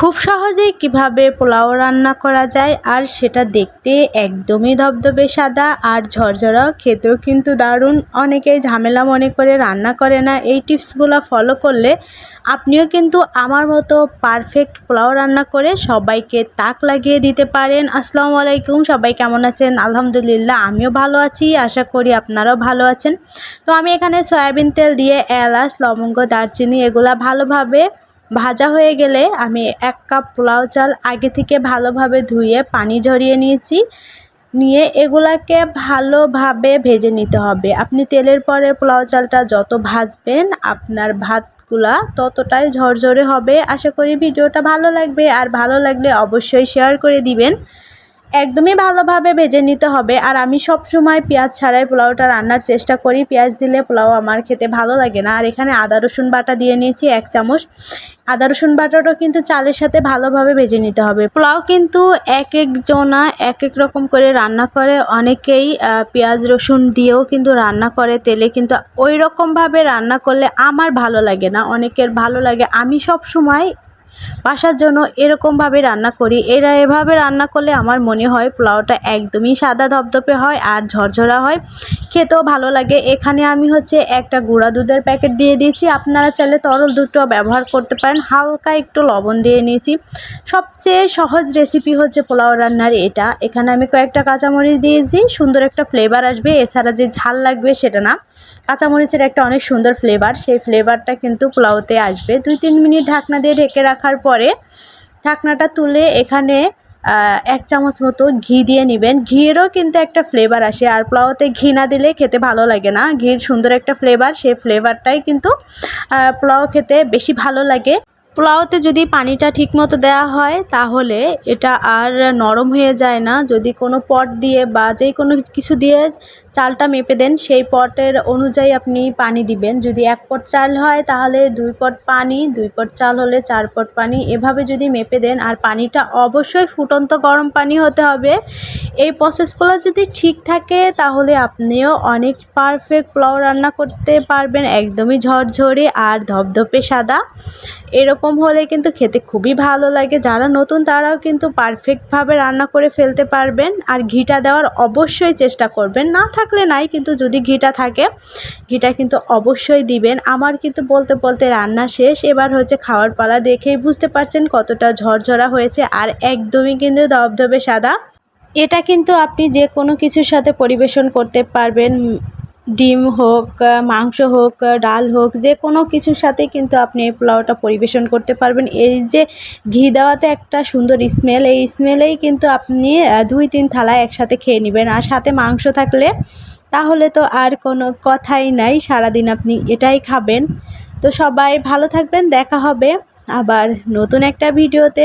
খুব সহজেই কীভাবে পোলাও রান্না করা যায় আর সেটা দেখতে একদমই ধবধবে সাদা আর ঝরঝরা খেতেও কিন্তু দারুণ। অনেকেই ঝামেলা মনে করে রান্না করে না। এই টিপসগুলো ফলো করলে আপনিও কিন্তু আমার মতো পারফেক্ট পোলাও রান্না করে সবাইকে তাক লাগিয়ে দিতে পারেন। আসসালামু আলাইকুম, সবাই কেমন আছেন? আলহামদুলিল্লাহ, আমিও ভালো আছি, আশা করি আপনারাও ভালো আছেন। তো আমি এখানে সয়াবিন তেল দিয়ে, এলাচ, লবঙ্গ, দারচিনি, এগুলা ভালোভাবে ভাজা হয়ে গেলে আমি এক কাপ পোলাও চাল আগে থেকে ভালোভাবে ধুয়ে পানি ঝরিয়ে নিয়েছি। নিয়ে এগুলাকে ভালোভাবে ভেজে নিতে হবে। আপনি তেলের পরে পোলাও চালটা যত ভাজবেন, আপনার ভাতগুলা ততটাই ঝরঝরে হবে। আশা করি ভিডিওটা ভালো লাগবে। আর ভালো লাগলে অবশ্যই শেয়ার করে দিবেন। একদমই ভালোভাবে ভেজে নিতে হবে। আর আমি সব সময় পেঁয়াজ ছাড়াই পোলাওটা রান্নার চেষ্টা করি। পেঁয়াজ দিলে পোলাও আমার খেতে ভালো লাগে না। আর এখানে আদা, রসুন বাটা দিয়ে নিয়েছি এক চামচ। আদা, রসুন বাটাটাও কিন্তু চালের সাথে ভালোভাবে ভেজে নিতে হবে। পোলাও কিন্তু এক এক জনা এক এক রকম করে রান্না করে। অনেকেই পেঁয়াজ, রসুন দিয়েও কিন্তু রান্না করে। তেলে কিন্তু ওই রকমভাবে রান্না করলে আমার ভালো লাগে না। অনেকের ভালো লাগে। আমি সব সময় বাসার জন্য এরকমভাবে রান্না করি। এরা এভাবে রান্না করলে আমার মনে হয় পোলাওটা একদমই সাদা ধপধপে হয় আর ঝরঝরা হয়। খেতেও ভালো লাগে। এখানে আমি হচ্ছে একটা গুঁড়া দুধের প্যাকেট দিয়ে দিয়েছি। আপনারা চাইলে তরল দুধটাও ব্যবহার করতে পারেন। হালকা একটু লবণ দিয়ে নিয়েছি। সবচেয়ে সহজ রেসিপি হচ্ছে পোলাও রান্নার এটা। এখানে আমি কয়েকটা কাঁচামরিচ দিয়েছি। সুন্দর একটা ফ্লেভার আসবে। এছাড়া যে ঝাল লাগবে সেটা না। কাঁচামরিচের একটা অনেক সুন্দর ফ্লেভার। সেই ফ্লেভারটা কিন্তু পোলাওতে আসবে। দুই তিন মিনিট ঢাকনা দিয়ে ঢেকে রাখার পরে ঢাকনাটা তুলে এখানে এক চামচ মতো ঘি দিয়ে নেবেন। ঘিয়েরও কিন্তু একটা ফ্লেভার আসে। আর পোলাওতে ঘি না দিলে খেতে ভালো লাগে না। ঘির সুন্দর একটা ফ্লেভার সেই ফ্লেভারটাই কিন্তু পোলাও খেতে বেশি ভালো লাগে। পোলাওতে যদি পানিটা ঠিকমতো দেওয়া হয়, তাহলে এটা আর নরম হয়ে যায় না। যদি কোনো পট দিয়ে বা যে কোনো কিছু দিয়ে চালটা মেপে দেন, সেই পটের অনুযায়ী আপনি পানি দিবেন। যদি এক পট চাল হয়, তাহলে দুই পট পানি, দুই পট চাল হলে চার পট পানি। এভাবে যদি মেপে দেন, আর পানিটা অবশ্যই ফুটন্ত গরম পানি হতে হবে। এই প্রসেসগুলো যদি ঠিক থাকে, তাহলে আপনিও অনেক পারফেক্ট পোলাও রান্না করতে পারবেন। একদমই ঝরঝরে আর ধপধপে সাদা। এরকম হলে কিন্তু খেতে খুবই ভালো লাগে। যারা নতুন তারাও কিন্তু পারফেক্টভাবে রান্না করে ফেলতে পারবেন। আর ঘিটা দেওয়ার অবশ্যই চেষ্টা করবেন। না থাকলে নাই, কিন্তু যদি ঘিটা থাকে, ঘিটা কিন্তু অবশ্যই দিবেন। আমার কিন্তু বলতে বলতে রান্না শেষ। এবার হচ্ছে খাওয়ার পালা দেখেই বুঝতে পারছেন কতটা ঝরঝরা হয়েছে। আর একদমই কিন্তু ধবধবে সাদা। এটা কিন্তু আপনি যে কোনো কিছুর সাথে পরিবেশন করতে পারবেন। ডিম হোক মাংস হোক ডাল হোক, যে কোনো কিছুর সাথে কিন্তু আপনি এই পোলাওটা পরিবেশন করতে পারবেন। এই যে ঘি দেওয়াতে একটা সুন্দর স্মেল এই স্মেলেই কিন্তু আপনি দুই তিন থালা একসাথে খেয়ে নেবেন। আর সাথে মাংস থাকলে তাহলে তো আর কোনো কথাই নাই, সারাদিন আপনি এটাই খাবেন। তো সবাই ভালো থাকবেন, দেখা হবে আবার নতুন একটা ভিডিওতে।